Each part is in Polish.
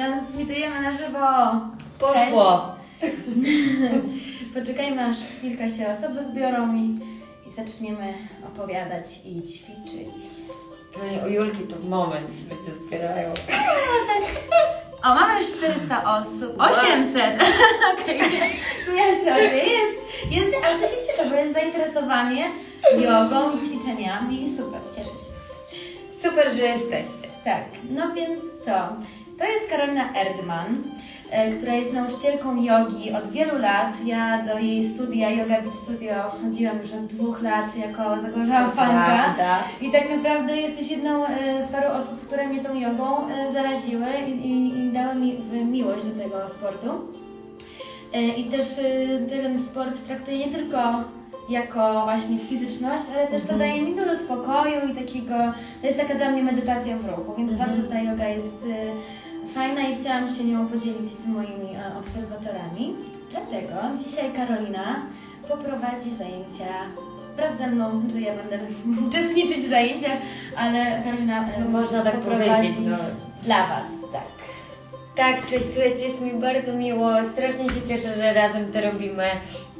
transmitujemy na żywo. Poszło. Poczekajmy, aż chwilkę się osoby zbiorą i, i zaczniemy opowiadać i ćwiczyć. Pewnie u Julki to moment ludzie zbierają. O, mamy już 400 osób. 800! Okej, okay. rację. Jest, jest, ale to się cieszę, bo jest zainteresowanie jogą i ćwiczeniami. Super, cieszę się. Super, że jesteście. Tak, no więc co? To jest Karolina Erdman, e, która jest nauczycielką jogi od wielu lat. Ja do jej studia Yoga Beat Studio chodziłam już od dwóch lat jako zagorzała fanka. I tak naprawdę jesteś jedną e, z paru osób, które mnie tą jogą e, zaraziły i, i, i dały mi miłość do tego sportu. I też ten sport traktuję nie tylko jako właśnie fizyczność, ale też to Mhm. daje mi dużo spokoju i takiego, to jest taka dla mnie medytacja w ruchu, więc Mhm. bardzo ta yoga jest fajna i chciałam się nią podzielić z moimi e, obserwatorami. Dlatego dzisiaj Karolina poprowadzi zajęcia wraz ze mną, że ja będę uczestniczyć w zajęciach, ale Karolina e, No, można tak poprowadzi powiedzieć, no. dla Was, tak. Tak, cześć, słuchajcie, jest mi bardzo miło, strasznie się cieszę, że razem to robimy.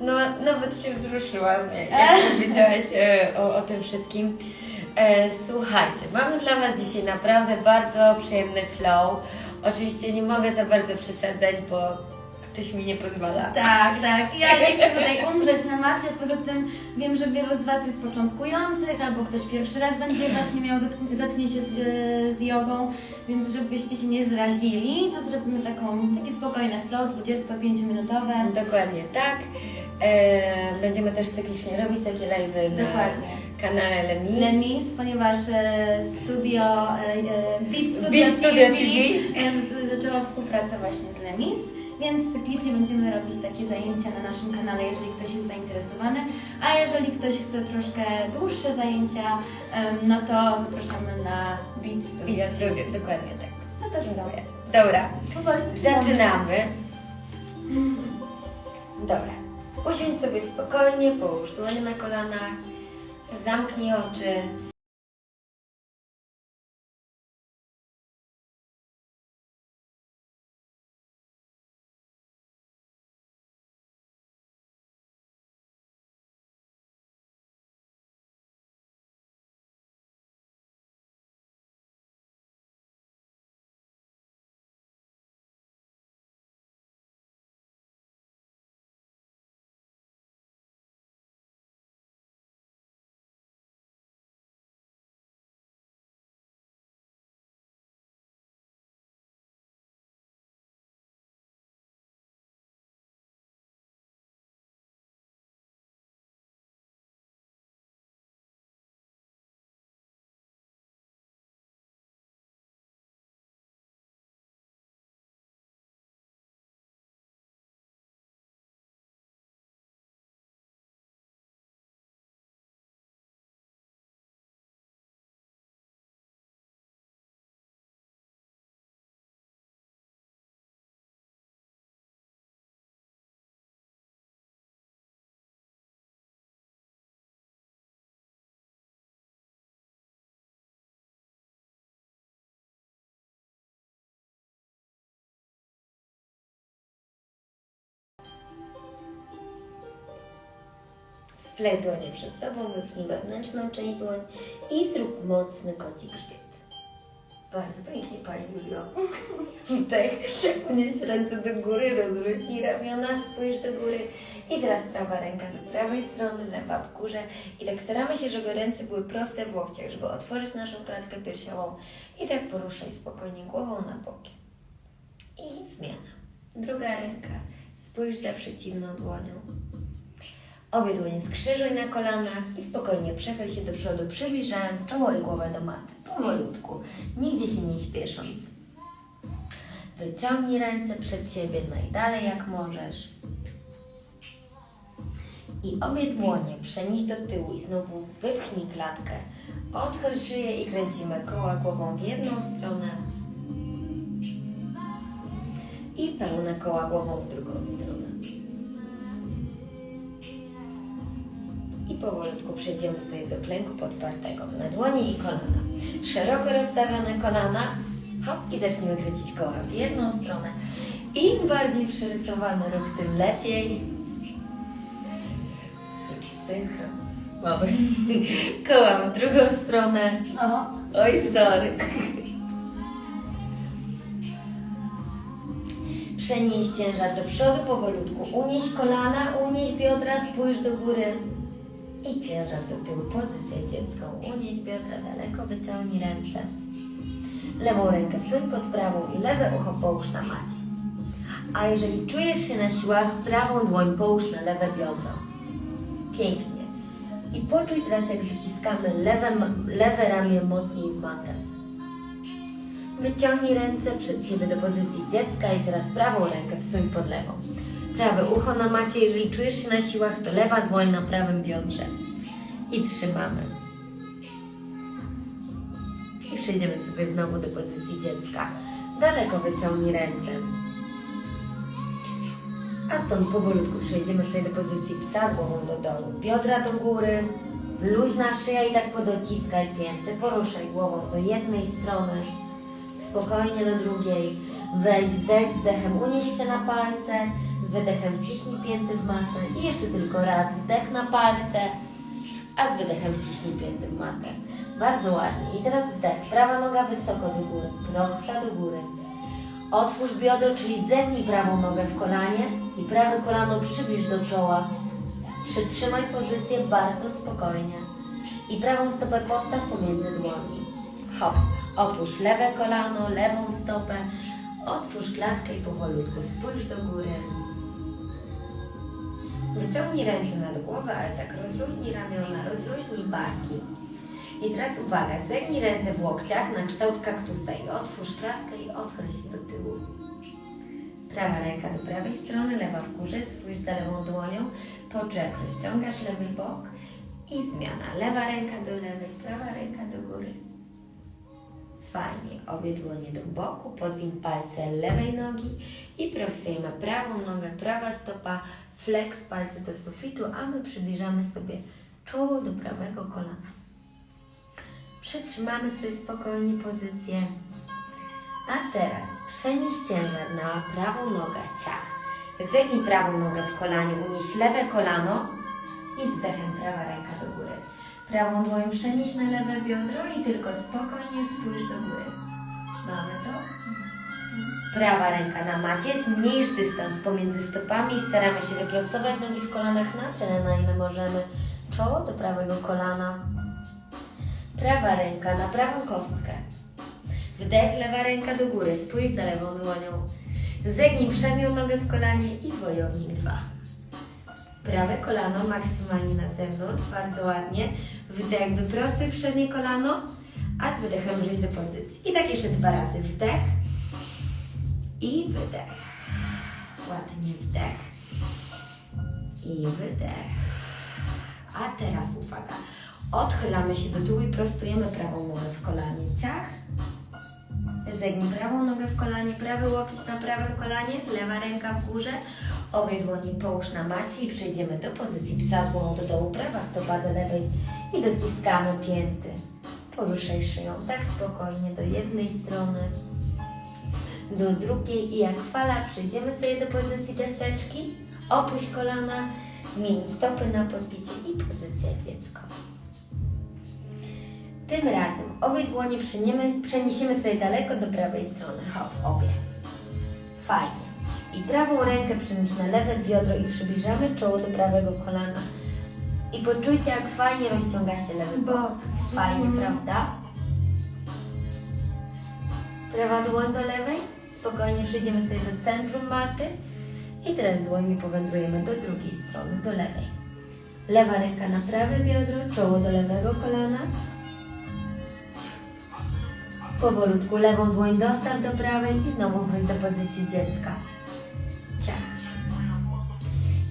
No, nawet się wzruszyłam, jak jak powiedziałaś e, o, o tym wszystkim. E, słuchajcie, mamy dla Was dzisiaj naprawdę bardzo przyjemny flow. Oczywiście nie mogę za bardzo przesadzać, bo ktoś mi nie pozwala. Tak, tak. Ja nie chcę tutaj umrzeć na macie. Poza tym wiem, że wielu z Was jest początkujących, albo ktoś pierwszy raz będzie właśnie miał zetkn- zetknięcie z, e, z jogą, więc żebyście się nie zrazili, to zrobimy taką, takie spokojne flow, 25-minutowe. Dokładnie tak. E, będziemy też cyklicznie robić takie live'y na Dokładnie. Kanale Lemi. Lemis, ponieważ e, studio, e, e, Beat Studio, Beat Studio TV, TV. z- zaczęła współpracę właśnie z Lemis, więc cyklicznie będziemy robić takie zajęcia na naszym kanale, jeżeli ktoś jest zainteresowany, a jeżeli ktoś chce troszkę dłuższe zajęcia, no to zapraszamy na Beat Studio. Beat Studio, dokładnie tak. No to? Dziękuję. Dobra, Powoli zaczynamy. Dobra. Usiądź sobie spokojnie, połóż dłonie na kolanach, zamknij oczy. Splej dłonie przed sobą, wypnij wewnętrzną część dłoń i zrób mocny koci grzbiet. Bardzo pięknie Pani Julio. Tutaj unieś ręce do góry, rozluźnij ramiona, spójrz do góry. I teraz prawa ręka do prawej strony, lewa w górze. I tak staramy się, żeby ręce były proste w łokciach, żeby otworzyć naszą klatkę piersiową. I tak poruszaj spokojnie głową na boki. I zmiana. Druga ręka. Spójrz za przeciwną dłonią. Obie dłonie skrzyżuj na kolanach i spokojnie przechyl się do przodu, przybliżając czoło i głowę do maty. Powolutku, nigdzie się nie śpiesząc. Wyciągnij ręce przed siebie najdalej jak możesz. I obie dłonie przenieś do tyłu i znowu wypchnij klatkę. Odchyl szyję i kręcimy koła głową w jedną stronę. I pełne koła głową w drugą stronę. Powolutku przejdziemy sobie do klęku podpartego na dłonie i kolana. Szeroko rozstawione kolana Hop, i zaczniemy kręcić koła w jedną stronę. Im bardziej przerysowany ruch, tym lepiej. Synchron. Mamy koła w drugą stronę. O, Oj, sorry. Przenieś ciężar do przodu powolutku. Unieś kolana, unieś biodra, spójrz do góry. I ciężar do tyłu. Pozycję dziecką. Unieś biodra daleko, wyciągnij ręce. Lewą rękę wsuń pod prawą i lewe ucho połóż na macie. A jeżeli czujesz się na siłach, prawą dłoń połóż na lewe biodro. Pięknie. I poczuj teraz, jak wyciskamy lewe, lewe ramię mocniej w matę. Wyciągnij ręce przed siebie do pozycji dziecka i teraz prawą rękę wsuń pod lewą. Prawe ucho na macie, jeżeli czujesz się na siłach, to lewa dłoń na prawym biodrze. I trzymamy. I przejdziemy sobie znowu do pozycji dziecka. Daleko wyciągnij ręce. A stąd powolutku przejdziemy sobie do pozycji psa głową do dołu. Biodra do góry, luźna szyja i tak podociskaj pięty. Poruszaj głową do jednej strony, spokojnie do drugiej. Weź wdech z dechem, unieś się na palce, wydechem wciśnij pięty w matę i jeszcze tylko raz wdech na palce, a z wydechem wciśnij pięty w matę. Bardzo ładnie. I teraz wdech, prawa noga wysoko do góry, prosta do góry. Otwórz biodro, czyli zegnij prawą nogę w kolanie i prawe kolano przybliż do czoła. Przytrzymaj pozycję bardzo spokojnie. I prawą stopę postaw pomiędzy dłoni. Hop. Opuść lewe kolano, lewą stopę. Otwórz klatkę i powolutku spójrz do góry. Wyciągnij ręce nad głowę, ale tak rozluźnij ramiona, rozluźnij barki. I teraz uwaga, zegnij ręce w łokciach na kształt kaktusa i otwórz klatkę i odchyl się do tyłu. Prawa ręka do prawej strony, lewa w górze, spójrz za lewą dłonią, poczuj jak rozciągasz lewy bok i zmiana. Lewa ręka do lewej, prawa ręka do góry. Fajnie, obie dłonie do boku, podwiń palce lewej nogi i prostujemy prawą nogę, prawa stopa, flex palce do sufitu, a my przybliżamy sobie czoło do prawego kolana. Przytrzymamy sobie spokojnie pozycję. A teraz przenieś ciężar na prawą nogę, ciach. Zegnij prawą nogę w kolanie, unieś lewe kolano i z wdechem prawa ręka do góry. Prawą dłoń przenieś na lewe biodro i tylko spokojnie spójrz do góry. Mamy to? Prawa ręka na macie, zmniejsz dystans pomiędzy stopami i staramy się wyprostować nogi w kolanach na tyle, na ile możemy. Czoło do prawego kolana. Prawa ręka na prawą kostkę. Wdech, lewa ręka do góry, spójrz za lewą dłonią. Zegnij przednią nogę w kolanie i wojownik dwa. Prawe kolano maksymalnie na zewnątrz, bardzo ładnie. Wdech, wyprostuj przednie kolano, a z wydechem wróć do pozycji. I tak jeszcze dwa razy. Wdech i wydech. Ładnie wdech i wydech. A teraz uwaga. Odchylamy się do tyłu i prostujemy prawą nogę w kolanie. Ciach. Zegnij prawą nogę w kolanie, prawy łokieć na prawym kolanie, lewa ręka w górze. Obie dłonie połóż na macie i przejdziemy do pozycji psa głową do dołu, prawa stopa do lewej i dociskamy pięty. Poruszaj szyją tak spokojnie do jednej strony, do drugiej i jak fala przejdziemy sobie do pozycji deseczki, opuść kolana, zmień stopy na podbicie i pozycja dziecko. Tym razem obie dłonie przeniemy, przeniesiemy sobie daleko do prawej strony. Hop, obie. Fajnie. I prawą rękę przenieść na lewe biodro i przybliżamy czoło do prawego kolana. I poczujcie, jak fajnie rozciąga się lewy bok. Fajnie, prawda? Prawa dłoń do lewej. Spokojnie przejdziemy sobie do centrum maty. I teraz dłońmi powędrujemy do drugiej strony, do lewej. Lewa ręka na prawe biodro, czoło do lewego kolana. Powolutku lewą dłoń dostaw do prawej i znowu wróć do pozycji dziecka. Ciach.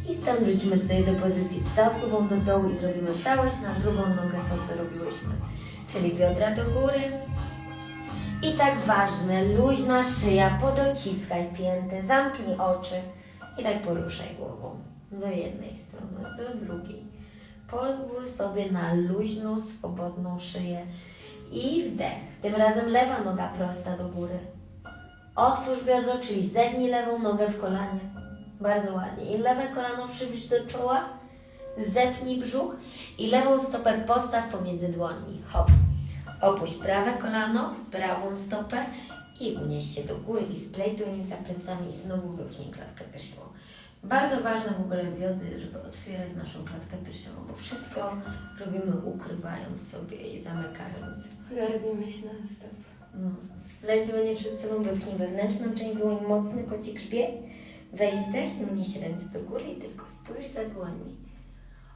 I stąd wrócimy sobie do pozycji psa z głową do dołu i zrobimy całość na drugą nogę, to co robiłyśmy. Czyli biodra do góry. I tak ważne, luźna szyja, podociskaj pięty, zamknij oczy i tak poruszaj głową do jednej strony, do drugiej. Pozwól sobie na luźną, swobodną szyję I wdech. Tym razem lewa noga prosta do góry. Otwórz biodro, czyli zegnij lewą nogę w kolanie. Bardzo ładnie. I lewe kolano przybliż do czoła. Zepnij brzuch i lewą stopę postaw pomiędzy dłońmi. Hop. Opuść prawe kolano, prawą stopę i unieś się do góry i splej dłonie za plecami i znowu wypchnij klatkę piersiową. Bardzo ważne w ogóle w jodze, żeby otwierać naszą klatkę piersiową, bo wszystko robimy ukrywając sobie i zamykając. Garbimy się na stop. No, spleć dłonie przed sobą, wypchnij wewnętrzną część dłoni, mocny koci grzbiet. Weź wdech i unieś ręce do góry i tylko spójrz za dłońmi.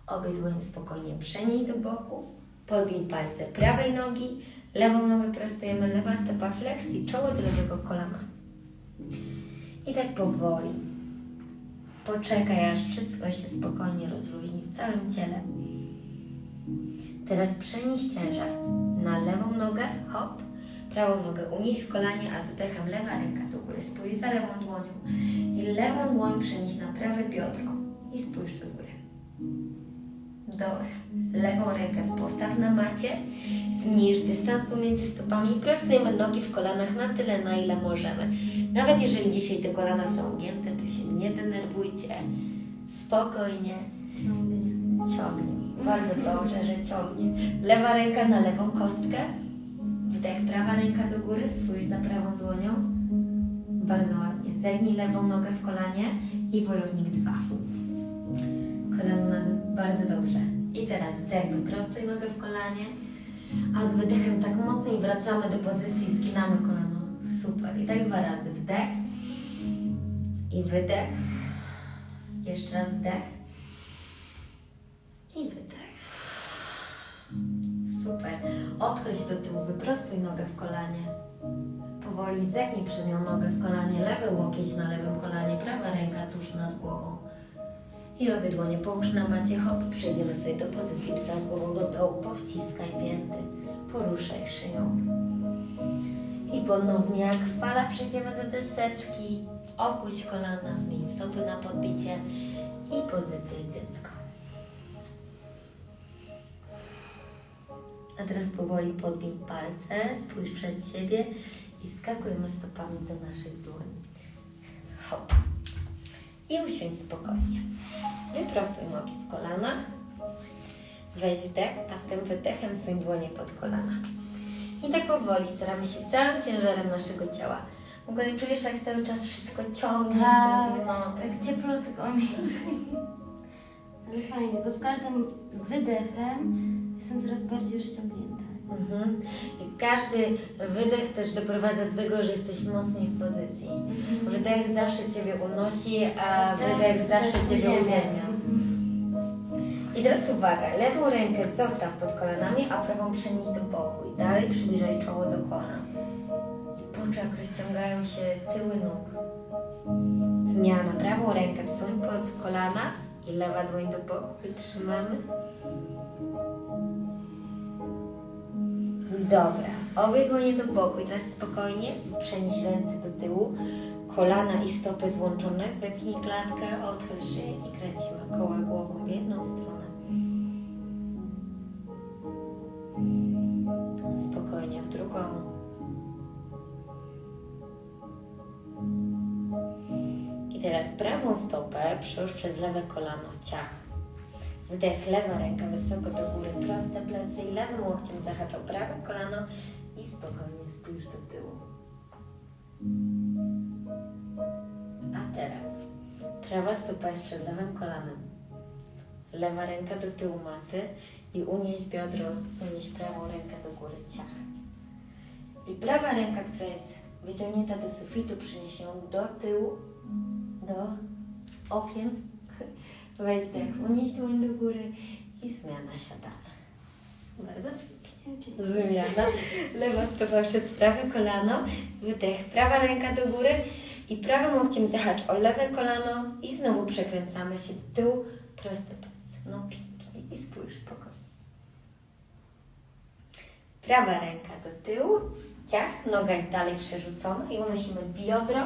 Obie dłonie spokojnie przenieś do boku. Podbiń palce prawej nogi, lewą nogę prostujemy, lewa stopa flexi, czoło do lewego kolana. I tak powoli. Poczekaj, aż wszystko się spokojnie rozluźni w całym ciele. Teraz przenieś ciężar na lewą nogę, hop, prawą nogę unieś w kolanie, a z wdechem lewa ręka do góry, spójrz za lewą dłonią i lewą dłoń przenieś na prawe biodro i spójrz do góry. Dobra. Lewą rękę postaw na macie, zmniejsz dystans pomiędzy stopami, prostujemy nogi w kolanach na tyle, na ile możemy. Nawet jeżeli dzisiaj te kolana są ugięte, to się nie denerwujcie. Spokojnie, ciągnie. Bardzo dobrze, że ciągnie. Lewa ręka na lewą kostkę. Wdech, prawa ręka do góry, spójrz za prawą dłonią. Bardzo ładnie. Zegnij lewą nogę w kolanie i wojownik dwa. Kolano na bardzo dobrze. I teraz wdech, wyprostuj nogę w kolanie, a z wydechem tak mocniej wracamy do pozycji, zginamy kolano. Super. I tak dwa razy. Wdech i wydech. Jeszcze raz wdech i wydech. Super. Odchyl się do tyłu, wyprostuj nogę w kolanie. Powoli zegnij przednią nogę w kolanie, lewy łokieć na lewym kolanie, prawa ręka tuż nad głową. I obie dłonie połóż na macie, hop, przejdziemy sobie do pozycji psa z głową do dołu, powciskaj pięty, poruszaj szyją. I ponownie jak fala przejdziemy do deseczki, opuść kolana, zmień stopy na podbicie i pozycję dziecko. A teraz powoli podgięć palce, spójrz przed siebie i skakujemy stopami do naszych dłoni. Hop. I usiądź spokojnie. Wyprostuj nogi w kolanach. Weź wdech, a z tym wydechem suń dłonie pod kolana. I tak powoli staramy się całym ciężarem naszego ciała. W ogóle czujesz, jak cały czas wszystko ciągnie. Tak, no, tak tak cieplutko mi. Ale fajnie, bo z każdym wydechem jestem coraz bardziej rozciągnięta. Mhm. I każdy wydech też doprowadza do tego, że jesteś mocniej w pozycji. Wydech zawsze Ciebie unosi, a wydech zawsze Ciebie uziemia. I teraz uwaga, lewą rękę zostaw pod kolanami, a prawą przenieś do boku i dalej przybliżaj czoło do kolan. I poczuj, jak rozciągają się tyły nóg. Zmiana. Prawą rękę wsuń pod kolana i lewa dłoń do boku i trzymamy. Dobra, obie dłonie do boku i teraz spokojnie przenieś ręce do tyłu, kolana i stopy złączone, wypnij klatkę, odchyl się i kręcimy koła głową w jedną stronę. Spokojnie w drugą. I teraz prawą stopę przełóż przez lewe kolano, ciach. Wdech, lewa ręka wysoko do góry, proste i lewym łokciem zahaczał prawe kolano i spokojnie spójrz do tyłu. A teraz prawa stopa jest przed lewym kolanem. Lewa ręka do tyłu maty i unieś biodro, unieś prawą rękę do góry, ciach. I prawa ręka, która jest wyciągnięta do sufitu, przynieś ją do tyłu, do okien. Wdech, unieś dłoń do góry i zmiana siadania. Bardzo pięknie. Zmiana. Lewa stopa przed prawe kolano, wydech, prawa ręka do góry i prawym łokciem zahacz o lewe kolano i znowu przekręcamy się do tyłu, proste plecy. No pięknie i spójrz spokojnie. Prawa ręka do tyłu, ciach, noga jest dalej przerzucona i unosimy biodro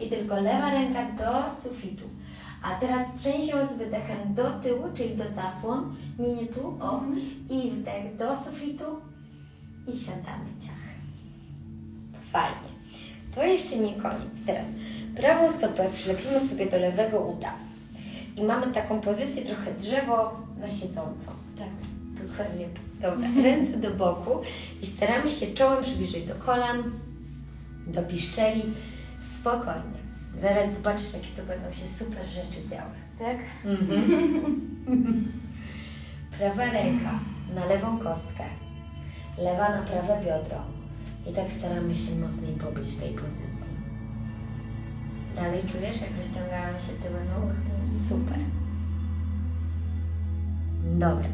i tylko lewa ręka do sufitu. A teraz ją z wydechem do tyłu, czyli do zasłon, nie, nie tu, o, i wdech do sufitu i siadamy ciach. Fajnie. To jeszcze nie koniec. Teraz prawą stopę przylepimy sobie do lewego uda. I mamy taką pozycję trochę drzewo na siedzącą. Tak. Dokładnie. Dobra, ręce do boku i staramy się czołem przybliżyć do kolan, do piszczeli. Spokojnie. Zaraz zobaczysz, jakie to będą się super rzeczy działy. Tak? Prawa ręka na lewą kostkę, lewa na prawe biodro. I tak staramy się mocniej pobyć w tej pozycji. Dalej czujesz, jak rozciągają się tyły nóg? Super. Dobra.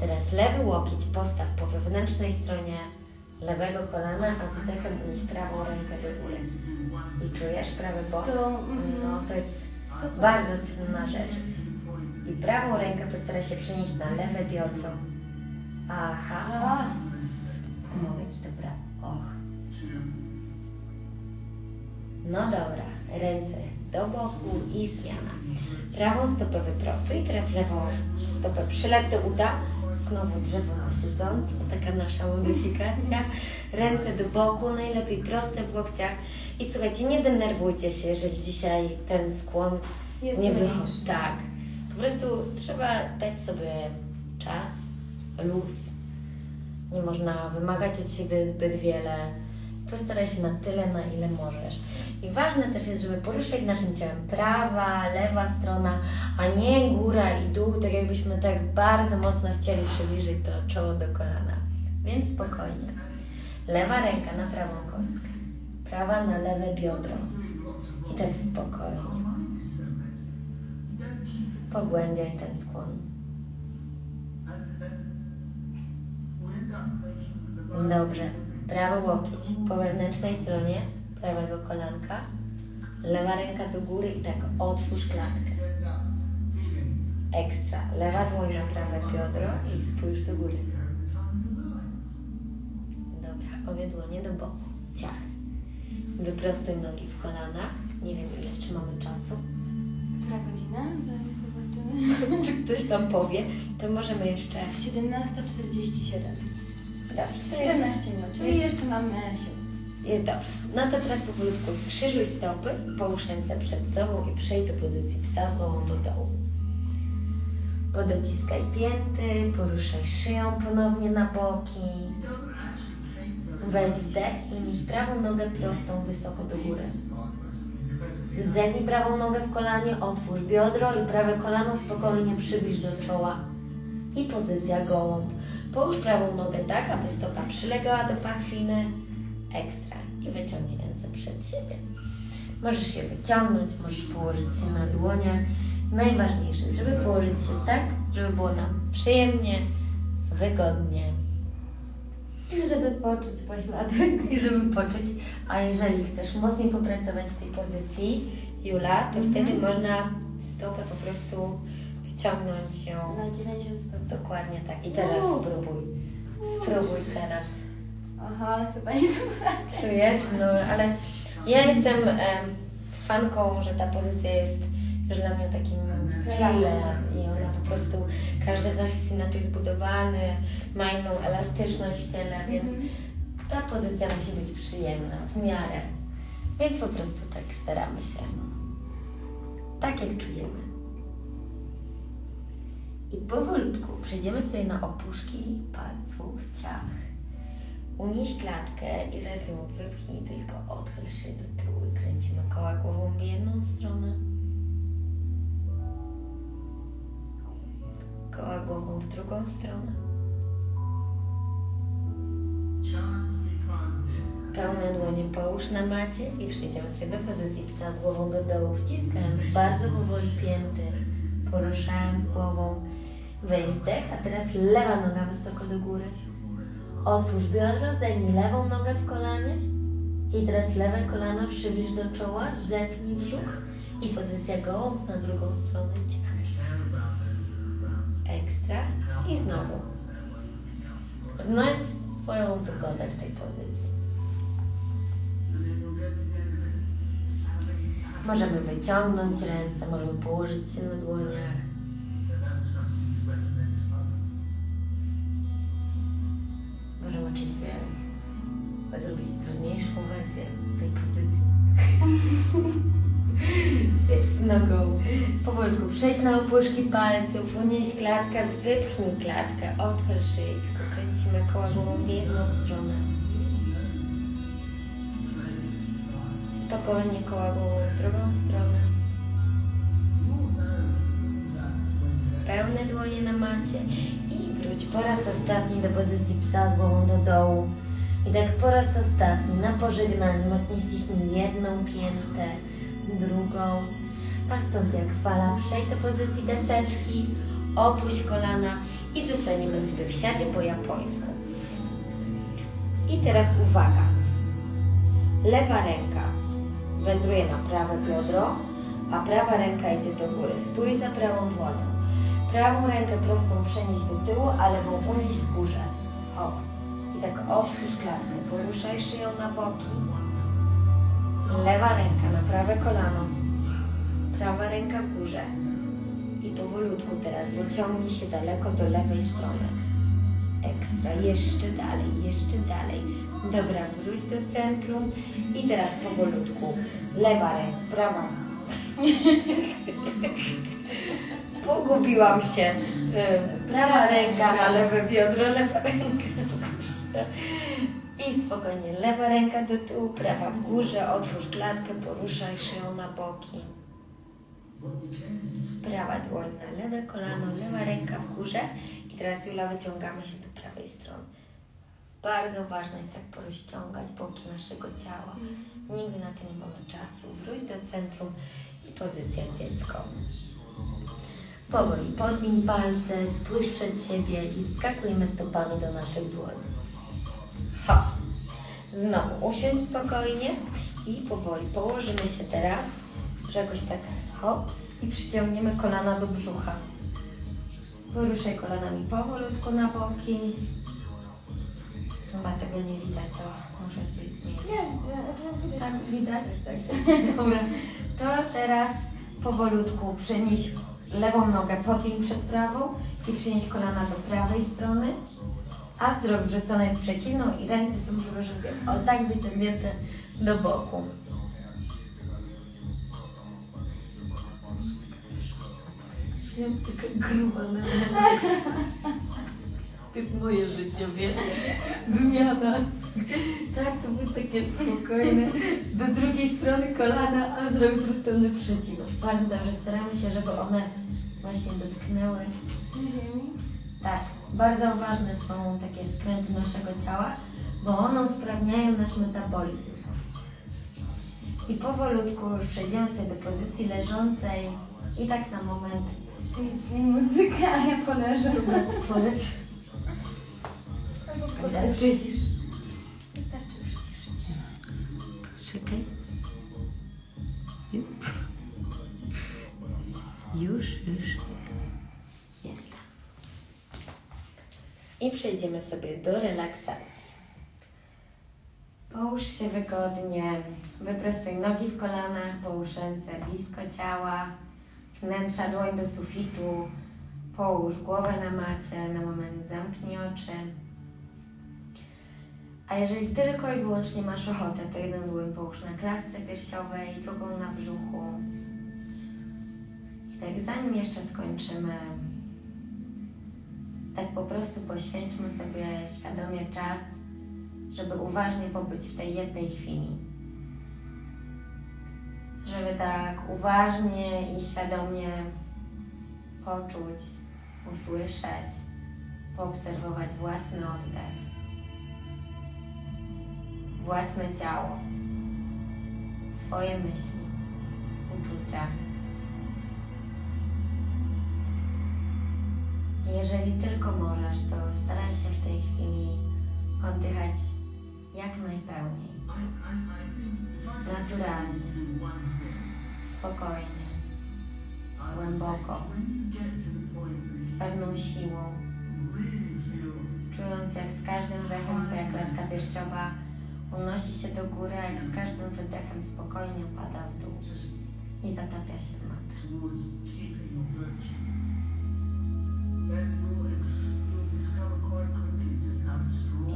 Teraz lewy łokieć postaw po wewnętrznej stronie lewego kolana, a z wdechem unieś prawą rękę do góry. I czujesz prawy bok? To, mhm. No, to jest bardzo cenna rzecz. I prawą rękę postaraj się przenieść na lewe biodro. Aha. Pomogę Ci, dobra. Och. No dobra, ręce do boku i zmiana. Prawą stopę wyprostuj, teraz lewą stopę przylep do uda. Znowu drzewo na taka nasza modyfikacja. Ręce do boku, najlepiej proste w łokciach. I słuchajcie, nie denerwujcie się, jeżeli dzisiaj ten skłon Jest nie wychodzi. Tak. Po prostu trzeba dać sobie czas, luz. Nie można wymagać od siebie zbyt wiele. Postaraj się na tyle, na ile możesz. I ważne też jest, żeby poruszać naszym ciałem prawa, lewa strona, a nie góra i dół, tak jakbyśmy tak bardzo mocno chcieli przybliżyć to czoło do kolana. Więc spokojnie. Lewa ręka na prawą kostkę, prawa na lewe biodro. I tak spokojnie. Pogłębiaj ten skłon. Dobrze. Prawy łokieć po wewnętrznej stronie prawego kolanka. Lewa ręka do góry i tak otwórz klatkę. Ekstra. Lewa dłoń na prawe biodro i spójrz do góry. Dobra, obie dłonie do boku. Ciach. Wyprostuj nogi w kolanach. Nie wiem ile jeszcze mamy czasu. która godzina? Zaraz zobaczymy. Czy ktoś tam powie, to możemy jeszcze. 17.47. Dobrze. 14 minut, czyli jeszcze mamy 7. Jest dobrze. No to teraz powolutku skrzyżuj stopy, połóż ręce przed sobą i przejdź do pozycji psa z głową do dołu. Podociskaj pięty, poruszaj szyją ponownie na boki. Weź wdech i nieś prawą nogę prostą wysoko do góry. Zegnij prawą nogę w kolanie, otwórz biodro i prawe kolano spokojnie przybliż do czoła. I pozycja gołąb. Połóż prawą nogę tak, aby stopa przylegała do pachwiny. Ekstra. I wyciągnij ręce przed siebie. Możesz się wyciągnąć, możesz położyć się na dłoniach. Najważniejsze, żeby położyć się tak, żeby było nam przyjemnie, wygodnie I żeby poczuć pośladek. i żeby poczuć, a jeżeli chcesz mocniej popracować w tej pozycji, Jula, to wtedy można stopę po prostu wyciągnąć ją Na 90 stopni. dokładnie tak. I teraz Uuu. spróbuj. Spróbuj teraz. Aha, chyba nie dam Czujesz? No, ale ja jestem em, fanką, że ta pozycja jest już dla mnie takim chillem i ona po prostu, każdy z nas jest inaczej zbudowany, ma inną elastyczność w ciele, więc ta pozycja musi być przyjemna, w miarę. Więc po prostu tak staramy się. Tak jak czujemy. I powolutku przejdziemy sobie na opuszki palców, ciach. Unieś klatkę i raz ją wypchnij, tylko odchyl się do tyłu i kręcimy koła głową w jedną stronę. Koła głową w drugą stronę. Pełne dłonie połóż na macie i przejdziemy sobie do pozycji psa z głową do dołu, wciskając bardzo powoli pięty, poruszając głową. Weź wdech, a teraz lewa noga wysoko do góry. Otwórz biodro, zegnij lewą nogę w kolanie i teraz lewe kolano przybliż do czoła, zepnij brzuch i pozycja gołąb na drugą stronę ciach. Ekstra i znowu. Znajdź swoją wygodę w tej pozycji. Możemy wyciągnąć ręce, możemy położyć się na dłoniach. Powolutku przejść na opuszki palców, unieść klatkę, wypchnij klatkę, otwórz szyję, tylko kręcimy koła głową w jedną stronę. Spokojnie koła głową w drugą stronę. Pełne dłonie na macie i wróć po raz ostatni do pozycji psa z głową do dołu. I tak po raz ostatni na pożegnanie mocniej wciśnij jedną piętę, drugą, stąd jak fala przejdź do pozycji deseczki, opuść kolana i zostaniemy sobie w siadzie po japońsku. I teraz uwaga. Lewa ręka wędruje na prawe biodro, a prawa ręka idzie do góry. Spójrz za prawą dłonią. Prawą rękę prostą przenieść do tyłu, a lewą unieść w górze. Hop. I tak otwórz klatkę, poruszaj szyją na boki. Lewa ręka na prawe kolano. Prawa ręka w górze. I powolutku teraz wyciągnij się daleko do lewej strony. Ekstra, jeszcze dalej, jeszcze dalej. Dobra, wróć do centrum i teraz powolutku. Lewa ręka, prawa. Pogubiłam się. Y, Prawa ręka na lewe biodro, lewa ręka. I spokojnie, lewa ręka do tyłu, prawa w górze, otwórz klatkę, poruszaj szyją na boki. Prawa dłoń na lewe kolano, lewa ręka w górze. I teraz Jula wyciągamy się do prawej strony. Bardzo ważne jest tak porozciągać boki naszego ciała. Nigdy na to nie mamy czasu. Wróć do centrum i pozycja dziecko. Powoli podmień palce, spójrz przed siebie i wskakujemy stopami do naszych dłoni. Hop. Znowu usiądź spokojnie i powoli położymy się teraz, że jakoś tak hop i przyciągniemy kolana do brzucha. Poruszaj kolanami powolutku na boki. Chyba tego nie widać, to muszę coś zmienić. Tak, widać? Tak. Dobra. To teraz powolutku przenieś lewą nogę, podwiń przed prawą i przenieś kolana do prawej strony, a wzrok wrzucony jest przeciwną i ręce są przyłożone o tak wyciągnięte do boku. Ja taka gruba na To jest moje życie, wiesz? Wymiana. Tak, to było takie spokojne. Do drugiej strony kolana, a wzrok zwrócony w przeciwną. Bardzo dobrze, staramy się, żeby one właśnie dotknęły ziemi. tak, bardzo ważne są takie skręty naszego ciała, bo one usprawniają nasz metabolizm. I powolutku już przejdziemy sobie do pozycji leżącej i tak na moment Nic nie muzyka, a ja poleżę. polecz. Albo po Ale prostu przycisz. Wystarczy przyciszyć. Czekaj. Już, już. Jest. I przejdziemy sobie do relaksacji. Połóż się wygodnie, wyprostuj nogi w kolanach, połóż ręce blisko ciała, wnętrza dłoń do sufitu, połóż głowę na macie, na moment zamknij oczy. A jeżeli tylko i wyłącznie masz ochotę, to jedną dłoń połóż na klatce piersiowej, drugą na brzuchu. I tak zanim jeszcze skończymy, tak po prostu poświęćmy sobie świadomie czas, żeby uważnie pobyć w tej jednej chwili. Żeby tak uważnie i świadomie poczuć, usłyszeć, poobserwować własny oddech własne ciało, swoje myśli, uczucia. Jeżeli tylko możesz, to staraj się w tej chwili oddychać jak najpełniej, naturalnie, spokojnie, głęboko, z pewną siłą, czując jak z każdym wdechem Twoja klatka piersiowa unosi się do góry, jak z każdym wydechem spokojnie opada w dół. I zatapia się w matę.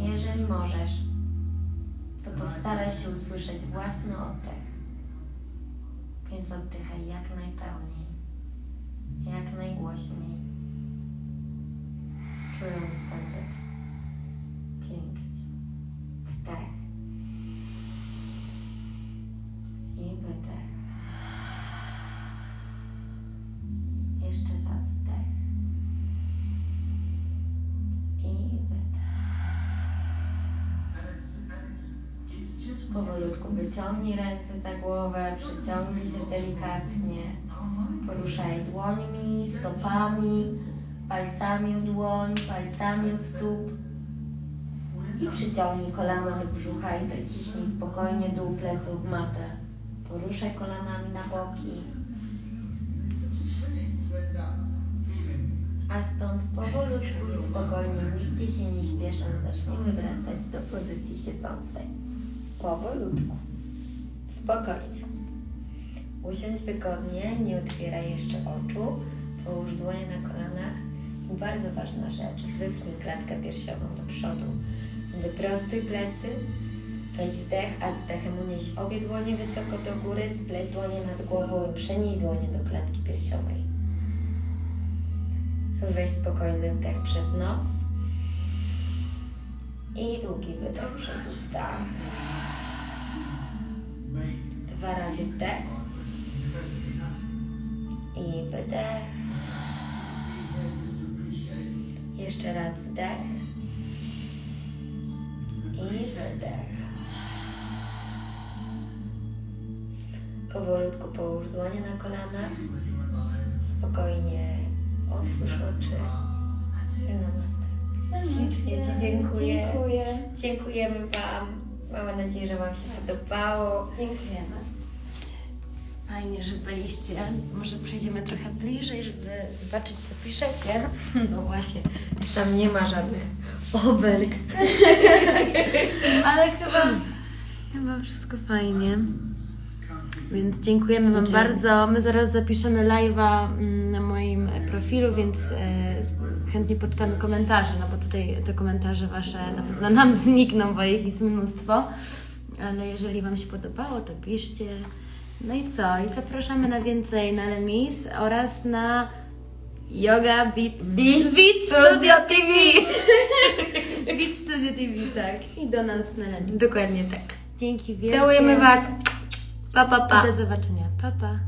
Jeżeli możesz, postaraj się usłyszeć własny oddech, więc oddychaj jak najpełniej. Jak najgłośniej. Czując ten wyciągnij ręce za głowę, przyciągnij się delikatnie. Poruszaj dłońmi, stopami, palcami u dłoń, palcami u stóp. I przyciągnij kolana do brzucha i dociśnij spokojnie dół pleców w matę. Poruszaj kolanami na boki. A stąd powolutku i spokojnie, nigdzie się nie śpiesząc, zaczniemy wracać do pozycji siedzącej. Powolutku. Spokojnie. Usiądź wygodnie, nie otwieraj jeszcze oczu. Połóż dłonie na kolanach. I bardzo ważna rzecz, wypnij klatkę piersiową do przodu. Wyprostuj plecy. Weź wdech, a z wdechem unieś obie dłonie wysoko do góry, spleć dłonie nad głową i przenieś dłonie do klatki piersiowej. Weź spokojny wdech przez nos i długi wydech przez usta. Dwa razy wdech i wydech. Jeszcze raz wdech i wydech. Powolutku połóż dłonie na kolanach. Spokojnie otwórz oczy. I namaste. Ślicznie Ci dziękuję. Dziękuję. Dziękujemy Wam. Mamy nadzieję, że Wam się podobało. Dziękujemy. Fajnie, że byliście. Może przejdziemy trochę bliżej, żeby zobaczyć, co piszecie. No właśnie. Czy tam nie ma żadnych obelg? Ale chyba, chyba wszystko fajnie. Więc dziękujemy Wam bardzo. My zaraz zapiszemy live'a mm, na moim profilu, więc e, chętnie poczytamy komentarze, no bo tutaj te komentarze Wasze na pewno nam znikną, bo ich jest mnóstwo. Ale jeżeli Wam się podobało, to piszcie. No i co? I zapraszamy na więcej na Lemis oraz na Yoga Beat, Beat, Beat Studio TV. Beat Studio TV, tak. I do nas na Lemis. Dokładnie tak. Dzięki wielkie. Całujemy Was. Pa, pa, pa. I do zobaczenia. Pa, pa.